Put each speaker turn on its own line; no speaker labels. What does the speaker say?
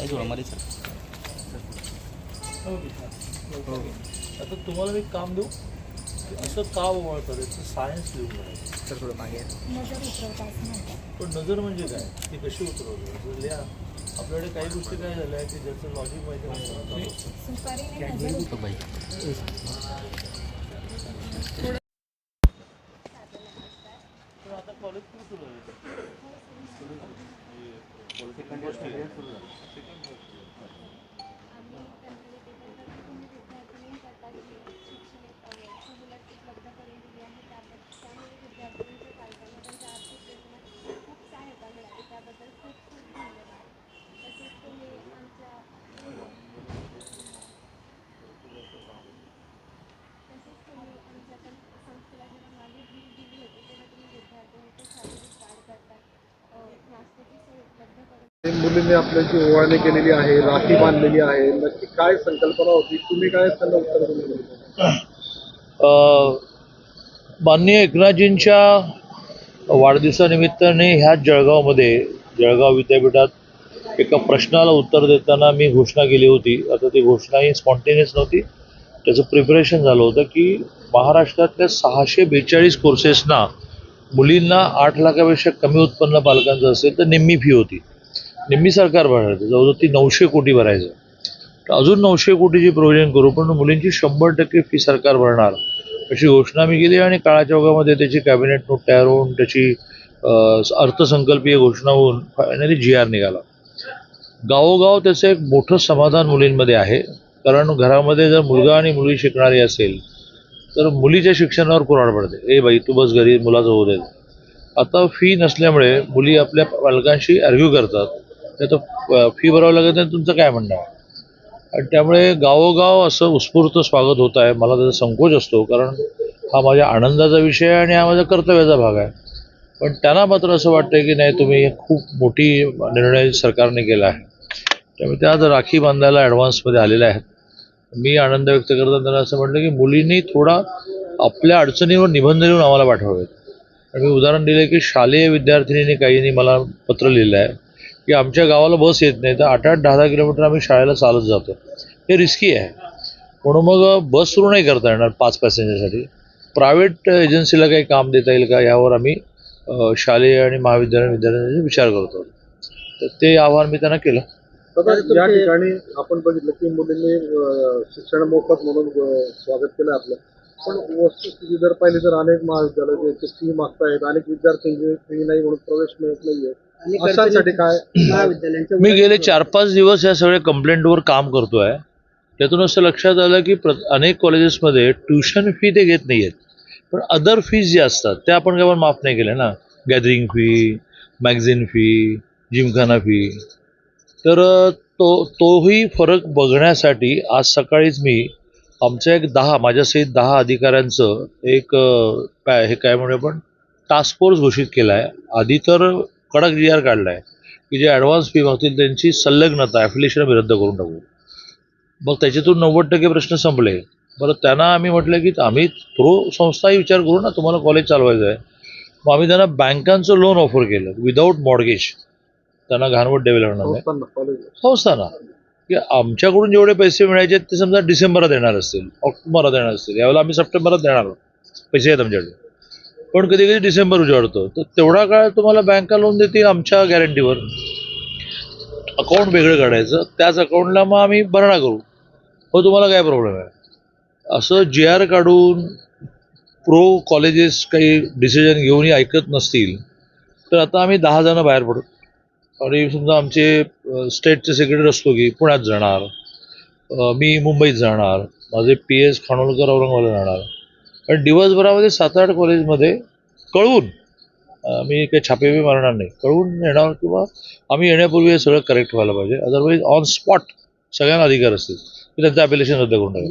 काय जोडा सर
आता तुम्हाला मी काम देऊ. असं का ओवाळतात याचं सायन्स लिहून
सर थोडं मागे
नजर उतरवता असं म्हणतात.
पण नजर म्हणजे काय? ती कशी उतरवली? असं लिहा. आपल्याकडे काही गोष्टी काय झाल्या आहेत की ज्याचं लॉजिक माहिती नसतं
सुपारीने नजर उतरवता
बाई?
पण आता कॉलेज कुठं सुरू आहे
मुलींनी आपल्याची ओवाळणी केलेली आहे राखी बांधलेली आहे. नक्की काय संकल्पना होती? तुम्ही काय त्यांना उत्तर दिलं?
माननीय एकनाथजींच्या वाढदिवसानिमित्ताने ह्याच जळगावमध्ये जळगाव विद्यापीठात एका प्रश्नाला उत्तर देताना मी घोषणा केली होती. आता ती घोषणा ही स्पॉन्टेनियस नव्हती. त्याचं प्रिपरेशन झालं होतं की महाराष्ट्रातल्या सहाशे बेचाळीस कोर्सेसना मुलींना आठ लाखापेक्षा कमी उत्पन्न पालकांचं असेल तर निम्मी फी होती. निम्मी सरकार भरायचं. जवळजवळ ती नऊशे कोटी भरायचं. तर अजून नऊशे कोटीची प्रोव्हिजन करू पण मुलींची शंभर टक्के फी सरकार भरणार. अशी घोषणा मी केली आणि काळाच्या ओघामध्ये त्याची कॅबिनेट नोट तयार होऊन त्याची अर्थसंकल्पीय घोषणा होऊन फायनली जी आर निघाला. गावोगाव त्याचं एक मोठं समाधान मुलींमध्ये आहे. कारण घरामध्ये जर मुलगा आणि मुलगी शिकणारी असेल तर मुलीच्या शिक्षणावर कुराड पडते. ए बाई तू बस घरी मुलाचं होऊ दे. आता फी नसल्यामुळे मुली आपल्या पालकांशी आर्ग्यू करतात. त्याचं फी भरावं लागत नाही तुमचं काय म्हणणं आहे? आणि त्यामुळे गावोगाव असं उत्स्फूर्त स्वागत होत आहे. मला त्याचा संकोच असतो कारण हा माझ्या आनंदाचा विषय आहे आणि हा माझ्या कर्तव्याचा भाग आहे. पण त्यांना मात्र असं वाटतं की नाही तुम्ही खूप मोठी निर्णय सरकारने केला आहे. त्यामुळे त्या आज राखी बांधायला ॲडव्हान्समध्ये आलेल्या आहेत. मी आनंद व्यक्त करताना त्यांना असं म्हटलं की मुलींनी थोडा आपल्या अडचणीवर निबंध लिहून आम्हाला पाठवावेत. आणि मी उदाहरण दिलं की शालेय विद्यार्थिनींनी काहींनी मला पत्र लिहिलं आहे. की आमच्या गावाला बस येत नाही. तर आठ आठ दहा दहा किलोमीटर आम्ही शाळेला चालत जातो. हे रिस्की आहे. म्हणून मग बस सुरू नाही करता येणार पाच पॅसेंजरसाठी. प्रायव्हेट एजन्सीला काही काम देता येईल का? यावर आम्ही शालेय आणि महाविद्यालयीन विद्यार्थ्यांचा विचार करतो. तर ते आव्हान मी त्यांना केलं.
या ठिकाणी आपण बघितलं की मुलींनी शिक्षण मोफत म्हणून स्वागत केलं आपलं. पण वस्तुस्थिती जर पाहिली तर अनेक महाविद्यालय जे फी मागतायत. अनेक विद्यार्थ्यांची फी नाही म्हणून प्रवेश मिळत नाहीये. अशांसाठी काय?
मी गेले चार पाच दिवस या सगळ्या कंप्लेंटवर काम करतो आहे त्यातून असं लक्षात आलं की प्र अनेक कॉलेजेसमध्ये ट्युशन फी ते घेत नाही आहेत पण अदर फीज ज्या असतात त्या आपण काय माफ नाही केल्या ना. Gathering fee magazine fee gymkhana fee तर तो तोही फरक बघण्यासाठी आज सकाळीच मी आमच्या एक दहा माझ्यासहित दहा अधिकाऱ्यांचं एक काय हे काय म्हणू आपण? टास्क फोर्स घोषित केला आहे आधी तर कडक जी आर काढला आहे की जे ॲडव्हान्स फी मागतील त्यांची संलग्नता ॲफिलिएशन आम्ही रद्द करून टाकू. मग त्याच्यातून नव्वद टक्के प्रश्न संपले. बरं त्यांना आम्ही म्हटलं की आम्ही थ्रू संस्थाही विचार करू ना तुम्हाला कॉलेज चालवायचं आहे. मग आम्ही त्यांना बँकांचं लोन ऑफर केलं विदाऊट मॉर्गेज त्यांना घाणवट डेव्हलपमेंट नाही.
संस्थांना कॉलेज
संस्थांना. की आमच्याकडून जेवढे पैसे मिळायचे ते समजा डिसेंबरात येणार असतील ऑक्टोबरात येणार असतील. यावेळेला आम्ही सप्टेंबरात देणार आहोत. पैसे आहेत आमच्याकडे. पण कधी कधी डिसेंबर उजाडतो. तर तेवढा काळ तुम्हाला बँका लोन देतील आमच्या गॅरंटीवर अकाउंट वेगळं काढायचं. त्याच अकाउंटला मग आम्ही भरणा करू. हो तुम्हाला काय प्रॉब्लेम आहे? असं जी आर काढून प्रो कॉलेजेस काही डिसिजन घेऊनही ऐकत नसतील तर आता आम्ही दहा जणं बाहेर पडू. आणि समजा आमचे स्टेटचे सेक्रेटरी असतो की पुण्यात जाणार. मी मुंबईत जाणार. माझे पी एस खानोलकर औरंगाबादला जाणार. आणि दिवसभरामध्ये सात आठ कॉलेजमध्ये कळवून आम्ही मी काही छापेबी मारणार नाही. कळवून येणार किंवा आम्ही येण्यापूर्वी हे सगळं करेक्ट व्हायला पाहिजे. अदरवाईज ऑन स्पॉट सगळ्यांना अधिकार असतील. की त्यांचं ॲप्लिकेशन रद्द करून टाका